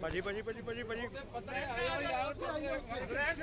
ਭਾਜੀ ਭਾਜੀ ਭਾਜੀ ਭਾਜੀ ਭਾਜੀ। ਨਰੈਣ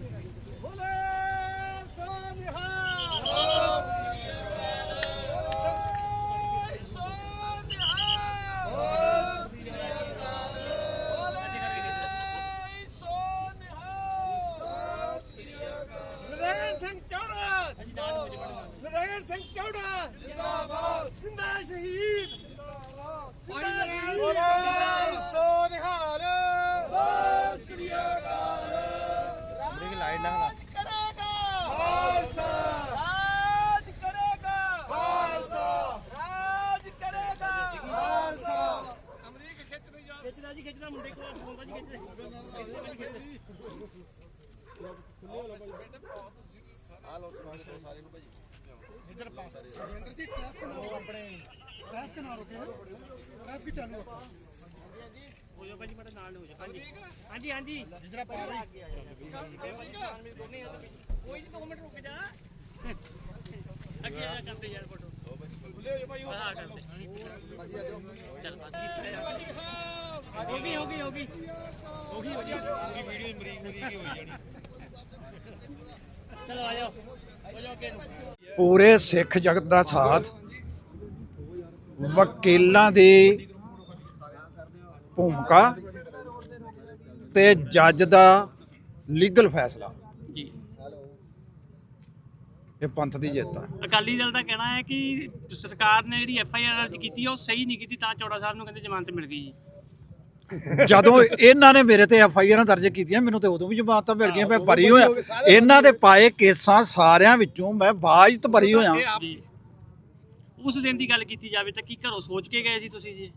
ਹੋ ਜਾ ਭਾਜੀ ਮਾੜਾ ਨਾਲ ਨੂੰ ਹੋ। ਜਾ ਹਾਂਜੀ ਹਾਂਜੀ। ਹਾਂਜੀ। ਜਿਹੜਾ ਪਾ ਰਹੀ ਕੋਈ ਨਹੀਂ 2 ਮਿੰਟ ਰੁਕ ਜਾ। ਅੱਗੇ ਆ ਕਰਦੇ ਯਾਰ ਫੋਟੋ ਖੁੱਲੇ ਹੋ ਜਾ ਭਾਈ ਹਾਂ ਕਰਦੇ। ਚੱਲ ਬਸ। ਕੀਤਾ ਯਾਰ ਹੋ ਗਈ ਹੋ ਗਈ ਹੋ ਗਈ। ਹੋ ਗਈ ਹੋ ਗਈ। ਵੀਡੀਓ ਮਰੀਕ ਮਰੀਕ ਹੋ ਜਾਣੀ। ਚਲੋ ਆ ਜਾਓ। ਹੋ ਜਾਓ ਅੱਗੇ ਨੂੰ। ਪੂਰੇ ਸਿੱਖ ਜਗਤ ਦਾ ਸਾਥ। ਵਕੀਲਾਂ ਦੀ ਭੂਮਿਕਾ ਤੇ ਜੱਜ ਦਾ ਲੀਗਲ ਫੈਸਲਾ। ਜੀ। ਇਹ ਪੰਥ ਦੀ ਜਿੱਤ ਆ। ਅਕਾਲੀ ਦਲ ਦਾ ਕਹਿਣਾ ਹੈ ਕਿ ਸਰਕਾਰ ਨੇ ਜਿਹੜੀ ਐਫ ਆਈ ਆਰ ਦਰਜ ਕੀਤੀ ਆ ਉਹ ਸਹੀ ਨਹੀਂ ਕੀਤੀ ਤਾਂ ਚੌੜਾ ਸਾਹਿਬ ਨੂੰ ਕਹਿੰਦੇ ਜ਼ਮਾਨਤ ਮਿਲ ਗਈ ਜੀ। ਜਦੋਂ ਇਹਨਾਂ ਨੇ ਮੇਰੇ ਤੇ ਐਫ ਆਈ ਆਰਾਂ ਦਰਜ ਕੀਤੀਆਂ ਮੈਨੂੰ ਤੇ ਉਦੋਂ ਵੀ ਜਮਾਨਤਾਂ ਮਿਲ ਗਈਆਂ ਮੈਂ ਬਰੀ ਹੋਇਆ। ਇਹਨਾਂ ਦੇ ਪਾਏ ਕੇਸਾਂ ਸਾਰਿਆਂ ਵਿੱਚੋਂ ਮੈਂ ਬਾਜਤ ਬਰੀ ਹੋਇਆ। ਉਸ ਦਿਨ ਦੀ ਗੱਲ ਕੀਤੀ ਜਾਵੇ ਤਾਂ ਕੀ ਘਰੋਂ ਸੋਚ ਕੇ ਗਏ ਸੀ ਤੁਸੀਂ ਜੀ?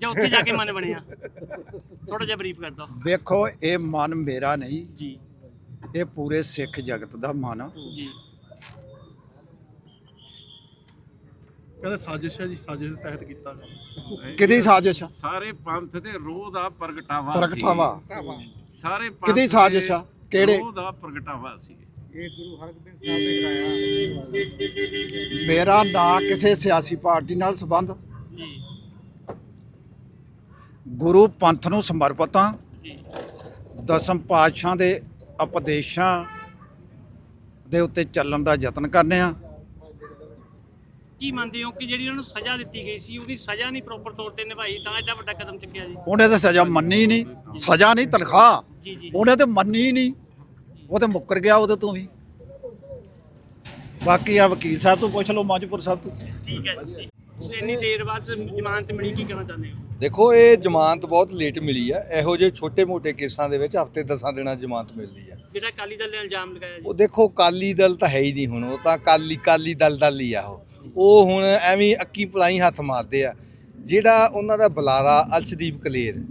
ਜਾਂ ਉੱਥੇ ਜਾ ਕੇ ਮਨ ਬਣਿਆ? ਥੋੜਾ ਜਿਹਾ ਬਰੀਫ ਕਰ ਦਿਓ। ਵੇਖੋ ਇਹ ਮਨ ਮੇਰਾ ਨਹੀਂ। ਜੀ। ਇਹ ਪੂਰੇ ਸਿੱਖ ਜਗਤ ਦਾ ਮਨ। ਜੀ। ਕਹਿੰਦੇ ਸਾਜ਼ਿਸ਼ ਹੈ ਜੀ ਸਾਜ਼ਿਸ਼ ਦੇ ਤਹਿਤ ਕੀਤਾ ਗਿਆ। ਕਿਹਦੀ ਸਾਜ਼ਿਸ਼ ਆ? ਸਾਰੇ ਪੰਥ ਦੇ ਰੋਹ ਦਾ ਪ੍ਰਗਟਾਵਾ ਪ੍ਰਗਟਾਵਾ। ਸਾਰੇ ਪੰਥ ਕਿਹਦੀ ਸਾਜ਼ਿਸ਼ ਆ? ਕਿਹੜੇ? ਰੋਹ ਦਾ ਪ੍ਰਗਟਾਵਾ ਸੀ। ਮੇਰਾ ਨਾ ਕਿਸੇ ਸਿਆਸੀ ਪਾਰਟੀ ਨਾਲ ਸੰਬੰਧ। ਜੀ। ਗੁਰੂ ਪੰਥ ਨੂੰ ਸਮਰਪਿਤ ਹਾਂ ਦਸਮ ਪਾਤਸ਼ਾਹਾਂ ਦੇ ਉਪਦੇਸ਼ਾਂ ਦੇ ਉੱਤੇ ਚੱਲਣ ਦਾ ਯਤਨ ਕਰਨੇ ਆ। ਕੀ ਮੰਨਦੇ ਹੋ ਕਿ ਜਿਹੜੀ ਉਹਨਾਂ ਨੂੰ ਸਜ਼ਾ ਦਿੱਤੀ ਗਈ ਸੀ ਉਹਦੀ ਸਜ਼ਾ ਨਹੀਂ ਪ੍ਰੋਪਰ ਤੌਰ ਤੇ ਨਿਭਾਈ ਤਾਂ ਐਡਾ ਵੱਡਾ ਕਦਮ ਚੁੱਕਿਆ ਜੀ। ਉਹਨੇ ਤਾਂ ਸਜ਼ਾ ਮੰਨੀ ਨਹੀਂ ਸਜ਼ਾ ਨਹੀਂ ਤਨਖਾਹ। ਜੀ ਜੀ। ਉਹਨੇ ਤੇ ਮੰਨੀ ਨਹੀਂ। ਉਹ ਤੇ ਮੁੱਕਰ ਗਿਆ ਉਹਦੇ ਤੋਂ ਵੀ। ਬਾਕੀ ਆ ਵਕੀਲ ਸਾਹਿਬ ਤੋਂ ਪੁੱਛ ਲਓ ਮੰਜਪੁਰ ਸਾਹਿਬ ਤੋਂ। ਠੀਕ ਹੈ ਜੀ। ਤੁਸੀਂ ਇੰਨੀ ਦੇਰ ਬਾਅਦ ਜ਼ਮਾਨਤ ਮਿਲੀ ਕੀ ਕਹਿਣਾ ਚਾਹੁੰਦੇ ਹੋ? ਦੇਖੋ ਇਹ ਜ਼ਮਾਨਤ ਬਹੁਤ ਲੇਟ ਮਿਲੀ ਆ। ਇਹੋ ਜਿਹੇ ਛੋਟੇ-ਮੋਟੇ ਕੇਸਾਂ ਦੇ ਵਿੱਚ ਹਫ਼ਤੇ 10 ਦਿਨਾਂ ਜ਼ਮਾਨਤ ਮਿਲਦੀ ਆ। ਜਿਹੜਾ ਅਕਾਲੀ ਦਲ ਨੇ ਇਲਜ਼ਾਮ ਲਗਾਇਆ ਜੀ। ਉਹ ਦੇਖੋ ਕਾਲੀ ਦਲ ਤਾਂ ਹੈ ਹੀ ਨਹੀਂ ਹੁਣ। ਉਹ ਤਾਂ ਕਾਲੀ ਕਾਲੀ ਦਲ ਦਲ ਹੀ ਆ ਉਹ। ਉਹ ਹੁਣ ਐਵੇਂ ਅੱਕੀ ਪਲਾਈ ਹੱਥ ਮਾਰਦੇ ਆ। ਜਿਹੜਾ ਉਹਨਾਂ ਦਾ ਬੁਲਾਰਾ ਅਲਸ਼ਦੀਪ ਕਲੇਰ,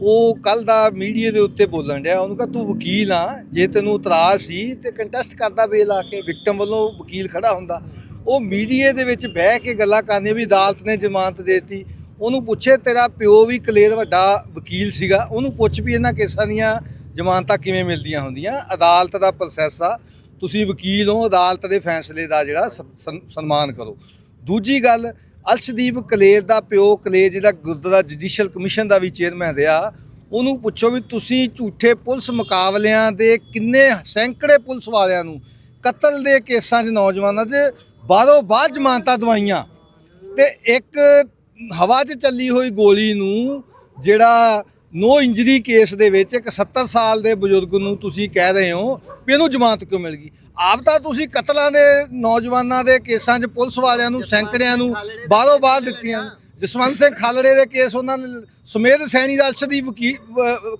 ਉਹ ਕੱਲ ਦਾ ਮੀਡੀਆ ਦੇ ਉੱਤੇ ਬੋਲਣ ਡਿਆ। ਉਹਨੂੰ ਕਹਾ, ਤੂੰ ਵਕੀਲ ਆ, ਜੇ ਤੈਨੂੰ ਇਤਰਾਜ਼ ਸੀ ਤੇ ਕੰਟੈਸਟ ਕਰਦਾ ਬੇਲ ਆ ਕੇ ਵਿਕਟਮ ਵੱਲੋਂ ਵਕੀਲ ਖੜਾ ਹੁੰਦਾ। ਉਹ ਮੀਡੀਆ ਦੇ ਵਿੱਚ ਬਹਿ ਕੇ ਗੱਲਾਂ ਕਰਨੀਆਂ ਵੀ ਅਦਾਲਤ ਨੇ ਜ਼ਮਾਨਤ ਦੇਤੀ। ਉਹਨੂੰ ਪੁੱਛੇ, ਤੇਰਾ ਪਿਓ ਵੀ ਕਲੇਰ ਵੱਡਾ ਵਕੀਲ ਸੀਗਾ? ਉਹਨੂੰ ਪੁੱਛ ਵੀ ਇਹਨਾਂ ਕੇਸਾਂ ਦੀਆਂ ਜ਼ਮਾਨਤਾਂ ਕਿਵੇਂ ਮਿਲਦੀਆਂ ਹੁੰਦੀਆਂ? ਅਦਾਲਤ ਦਾ ਪ੍ਰੋਸੈਸ ਆ। ਤੁਸੀਂ ਵਕੀਲ ਹੋ, ਅਦਾਲਤ ਦੇ ਫੈਸਲੇ ਦਾ ਜਿਹੜਾ ਸ- ਸਨ- ਸਨਮਾਨ ਕਰੋ। ਦੂਜੀ ਗੱਲ ਅਲਸ਼ਦੀਪ ਕਲੇਰ ਦਾ ਪਿਓ ਕਲੇਰ, ਜਿਹੜਾ ਗੁਰਦੁਆਰਾ ਜੁਡੀਸ਼ੀਅਲ ਕਮਿਸ਼ਨ ਦਾ ਵੀ ਚੇਅਰਮੈਨ ਰਿਹਾ, ਉਹਨੂੰ ਪੁੱਛੋ ਵੀ ਤੁਸੀਂ ਝੂਠੇ ਪੁਲਿਸ ਮੁਕਾਬਲਿਆਂ ਦੇ ਕਿੰਨੇ ਸੈਂਕੜੇ ਪੁਲਿਸ ਵਾਲਿਆਂ ਨੂੰ ਕਤਲ ਦੇ ਕੇਸਾਂ 'ਚ ਨੌਜਵਾਨਾਂ 'ਚ ਬਾਹਰੋਂ ਬਾਹਰ ਜ਼ਮਾਨਤਾਂ ਦਵਾਈਆਂ ਤੇ ਇੱਕ ਹਵਾ 'ਚ ਚੱਲੀ ਹੋਈ ਗੋਲੀ ਨੂੰ ਜਿਹੜਾ ਨੋ ਇੰਜਰੀ ਕੇਸ ਦੇ ਵਿੱਚ ਇੱਕ 70 ਸਾਲ ਦੇ ਬਜ਼ੁਰਗ ਨੂੰ ਤੁਸੀਂ ਕਹਿ ਰਹੇ ਹੋ ਵੀ ਇਹਨੂੰ ਜ਼ਮਾਨਤ ਕਿਉਂ ਮਿਲ ਗਈ? ਆਪ ਤਾਂ ਤੁਸੀਂ ਕਤਲਾਂ ਦੇ ਨੌਜਵਾਨਾਂ ਦੇ ਕੇਸਾਂ 'ਚ ਪੁਲਿਸ ਵਾਲਿਆਂ ਨੂੰ, ਸੈਂਕੜਿਆਂ ਨੂੰ ਬਾਹਰੋਂ ਬਾਹਰ ਦਿੱਤੀਆਂ। ਜਸਵੰਤ ਸਿੰਘ ਖਾਲੜੇ ਦੇ ਕੇਸ ਉਹਨਾਂ ਨੇ ਸੁਮੇਧ ਸੈਣੀ ਦਾ ਅਰਸ਼ਦੀਪ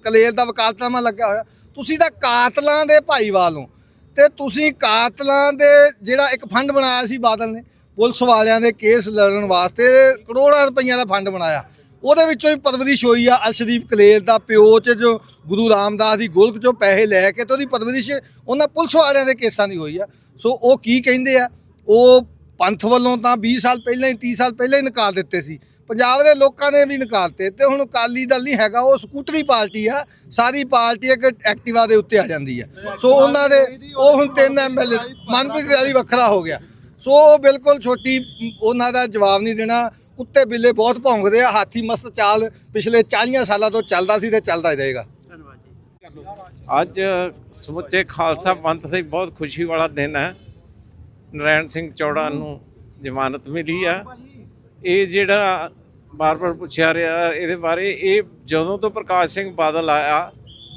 ਕਲੇਰ ਦਾ ਵਕਾਲਤਨਾਮਾ ਲੱਗਾ ਹੋਇਆ। ਤੁਸੀਂ ਤਾਂ ਕਾਤਲਾਂ ਦੇ ਭਾਈਵਾਲ ਹੋ ਤੇ ਤੁਸੀਂ ਕਾਤਲਾਂ ਦੇ ਜਿਹੜਾ ਇੱਕ ਫੰਡ ਬਣਾਇਆ ਸੀ ਬਾਦਲ ਨੇ, ਪੁਲਿਸ ਵਾਲਿਆਂ ਦੇ ਕੇਸ ਲੜਨ ਵਾਸਤੇ ਕਰੋੜਾਂ ਰੁਪਈਆ ਦਾ ਫੰਡ ਬਣਾਇਆ। ਉਹਦੇ ਵਿੱਚੋਂ ਹੀ ਪਰਵਰਿਸ਼ ਹੋਈ ਆ ਅਰਸ਼ਦੀਪ ਕਲੇਰ ਦਾ ਪਿਓ ਚ ਜੋ ਗੁਰੂ ਰਾਮਦਾਸ ਦੀ ਗੋਲਕ ਚੋਂ ਪੈਸੇ ਲੈ ਕੇ ਤੇ ਉਹਦੀ ਪਰਵਰਿਸ਼ ਉਹਨਾਂ ਪੁਲਿਸ ਵਾਲਿਆਂ ਦੇ ਕੇਸਾਂ ਦੀ ਹੋਈ ਆ। ਸੋ ਉਹ ਕੀ ਕਹਿੰਦੇ ਆ? ਉਹ ਪੰਥ ਵੱਲੋਂ ਤਾਂ 20 ਸਾਲ ਪਹਿਲਾਂ ਹੀ 30 ਸਾਲ ਪਹਿਲਾਂ ਹੀ ਨਕਾਰ ਦਿੱਤੇ ਸੀ। ਪੰਜਾਬ ਦੇ ਲੋਕਾਂ ਨੇ ਵੀ ਨਕਾਰਤੇ ਤੇ। ਹੁਣ ਅਕਾਲੀ ਦਲ ਨਹੀਂ ਹੈਗਾ, ਉਹ ਸਕੂਟਰੀ ਪਾਰਟੀ ਆ। ਸਾਰੀ ਪਾਰਟੀ ਇੱਕ ਐਕਟਿਵਾ ਦੇ ਉੱਤੇ ਆ ਜਾਂਦੀ ਹੈ ਸੋ ਉਹਨਾਂ ਦੇ ਉਹ ਹੁਣ ਤਿੰਨ ਐਮਐਲਏ ਮਨਪ੍ਰੀਤ ਵਾਲੀ ਵੱਖਰਾ ਹੋ ਗਿਆ। ਸੋ ਉਹ ਬਿਲਕੁਲ ਛੋਟੀ ਉਹਨਾਂ ਦਾ ਜਵਾਬ ਨਹੀਂ ਦੇਣਾ। ਕੁੱਤੇ ਬਿੱਲੇ ਬਹੁਤ ਭੌਂਕਦੇ ਆ, ਹਾਥੀ ਮਸਤ ਚਾਲ ਪਿਛਲੇ 40 ਸਾਲਾਂ ਤੋਂ ਚੱਲਦਾ ਸੀ ਤੇ ਚੱਲਦਾ ਹੀ ਰਹੇਗਾ। ਧੰਨਵਾਦ ਜੀ ਅੱਜ ਸਮੁੱਚੇ ਖਾਲਸਾ ਪੰਥ ਲਈ ਬਹੁਤ ਖੁਸ਼ੀ ਵਾਲਾ ਦਿਨ ਹੈ। ਨਰੈਣ ਸਿੰਘ ਚੌੜਾ ਨੂੰ ਜ਼ਮਾਨਤ ਮਿਲੀ ਆ। ਇਹ ਜਿਹੜਾ ਬਾਰ-ਬਾਰ ਪੁੱਛਿਆ ਰਿਹਾ, ਇਹਦੇ ਬਾਰੇ ਇਹ ਜਦੋਂ ਤੋਂ ਪ੍ਰਕਾਸ਼ ਸਿੰਘ ਬਾਦਲ ਆਇਆ,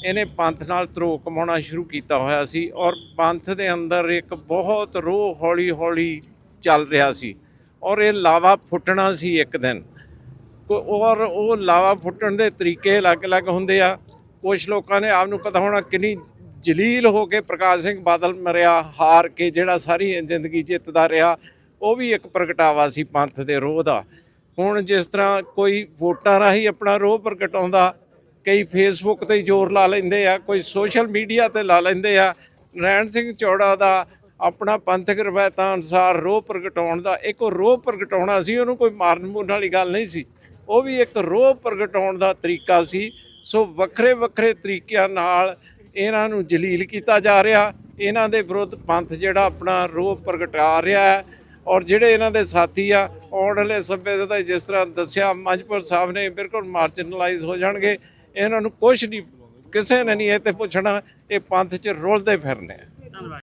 ਇਹਨੇ ਪੰਥ ਨਾਲ ਧਰੋ ਕਮਾਉਣਾ ਸ਼ੁਰੂ ਕੀਤਾ ਹੋਇਆ ਸੀ ਔਰ ਪੰਥ ਦੇ ਅੰਦਰ ਇੱਕ ਬਹੁਤ ਰੋਹ ਹੌਲੀ-ਹੌਲੀ ਚੱਲ ਰਿਹਾ ਸੀ। ਔਰ ਇਹ ਲਾਵਾ ਫੁੱਟਣਾ ਸੀ ਇੱਕ ਦਿਨ। ਕੋ- ਔਰ ਉਹ ਲਾਵਾ ਫੁੱਟਣ ਦੇ ਤਰੀਕੇ ਅਲੱਗ-ਅਲੱਗ ਹੁੰਦੇ ਆ। ਕੁਝ ਲੋਕਾਂ ਨੇ ਆਪ ਨੂੰ ਪਤਾ ਹੋਣਾ ਕਿੰਨੀ ਜਲੀਲ ਹੋ ਕੇ ਪ੍ਰਕਾਸ਼ ਸਿੰਘ ਬਾਦਲ ਮਰਿਆ, ਹਾਰ ਕੇ ਜਿਹੜਾ ਸਾਰੀ ਜ਼ਿੰਦਗੀ ਜਿੱਤਦਾ ਰਿਹਾ, ਉਹ ਵੀ ਇੱਕ ਪ੍ਰਗਟਾਵਾ ਸੀ ਪੰਥ ਦੇ ਰੋਹ ਦਾ। ਹੁਣ ਜਿਸ ਤਰ੍ਹਾਂ ਕੋਈ ਵੋਟਾਂ ਰਾਹੀਂ ਆਪਣਾ ਰੋਹ ਪ੍ਰਗਟਾਉਂਦਾ, ਕਈ ਫੇਸਬੁੱਕ ਤੇ ਜ਼ੋਰ ਲਾ ਲੈਂਦੇ ਆ, ਕੋਈ ਸੋਸ਼ਲ ਮੀਡੀਆ ਤੇ ਲਾ ਲੈਂਦੇ ਆ ਨਰੈਣ ਸਿੰਘ ਚੌੜਾ ਦਾ ਆਪਣਾ ਪੰਥਕ ਰਵਾਇਤਾਂ ਅਨੁਸਾਰ ਰੋਹ ਪ੍ਰਗਟਾਉਣ ਦਾ, ਇੱਕ ਉਹ ਰੋਹ ਪ੍ਰਗਟਾਉਣਾ ਸੀ, ਉਹਨੂੰ ਕੋਈ ਮਾਰਨ ਮੂਰਨ ਵਾਲੀ ਗੱਲ ਨਹੀਂ ਸੀ। ਉਹ ਵੀ ਇੱਕ ਰੋਹ ਪ੍ਰਗਟਾਉਣ ਦਾ ਤਰੀਕਾ ਸੀ। ਸੋ ਵੱਖਰੇ ਵੱਖਰੇ ਤਰੀਕਿਆਂ ਨਾਲ ਇਹਨਾਂ ਨੂੰ ਜਲੀਲ ਕੀਤਾ ਜਾ ਰਿਹਾ। ਇਹਨਾਂ ਦੇ ਵਿਰੁੱਧ ਪੰਥ ਜਿਹੜਾ ਆਪਣਾ ਰੋਹ ਪ੍ਰਗਟਾ ਰਿਹਾ ਹੈ ਔਰ ਜਿਹੜੇ ਇਹਨਾਂ ਦੇ ਸਾਥੀ ਆ, ਆਉਣ ਵਾਲੇ ਸਭੇ ਦਾ ਜਿਸ ਤਰ੍ਹਾਂ ਦੱਸਿਆ ਮੰਜਪੁਰ ਸਾਹਿਬ ਨੇ ਬਿਲਕੁਲ ਮਾਰਜਨਲਾਈਜ਼ ਹੋ ਜਾਣਗੇ। ਇਹਨਾਂ ਨੂੰ ਕੁਝ ਨਹੀਂ, ਕਿਸੇ ਨੇ ਨਹੀਂ ਇਹ ਤੇ ਪੁੱਛਣਾ, ਇਹ ਪੰਥ 'ਚ ਰੁਲਦੇ ਫਿਰਨੇ ਧੰਨਵਾਦ।